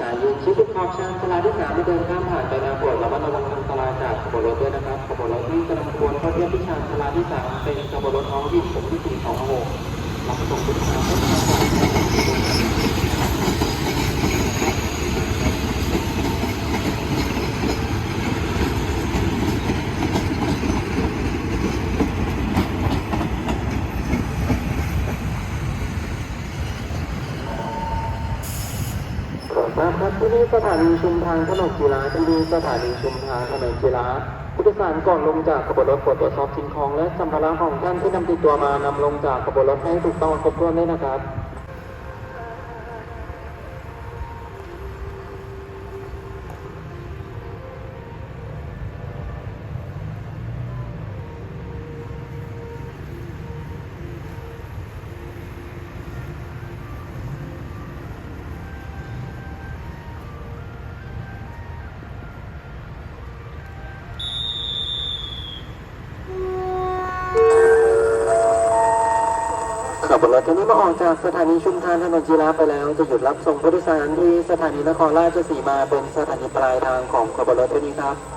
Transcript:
สายืนชิดขอบชานสลาที่สามที่เดินข้ามผ่านไปแนวปวดระมัดระวังอันตรายจากขบวนรถด้วยนะครับขบวนรถที่กำลังควรเข้าเทียบที่ชานสลาที่สามเป็นขบวนรถท้องที่ผมที่สี่สองหกรับส่งผู้โดยสารต้ นะครับครับที่นี่สถานีชุมทางถนนกีฬาที่นี่สถานีชุมทางถนนกีฬาผู้โดยสารก่อนลงจากขบวนรถตรวจสอบสิ่งของและสัมภาระของท่านที่นำติดตัวมานำลงจากขบวนรถให้ถูกต้องครบถ้วนด้วยนะครับ ขบรถทีนี้มาออกจากสถานีชุมทางถนนจีราไปแล้ว จะหยุดรับส่งผู้โดยสารที่สถานีนครราชสีมาเป็นสถานีปลายทางของขบวนรถที่นี้ครับ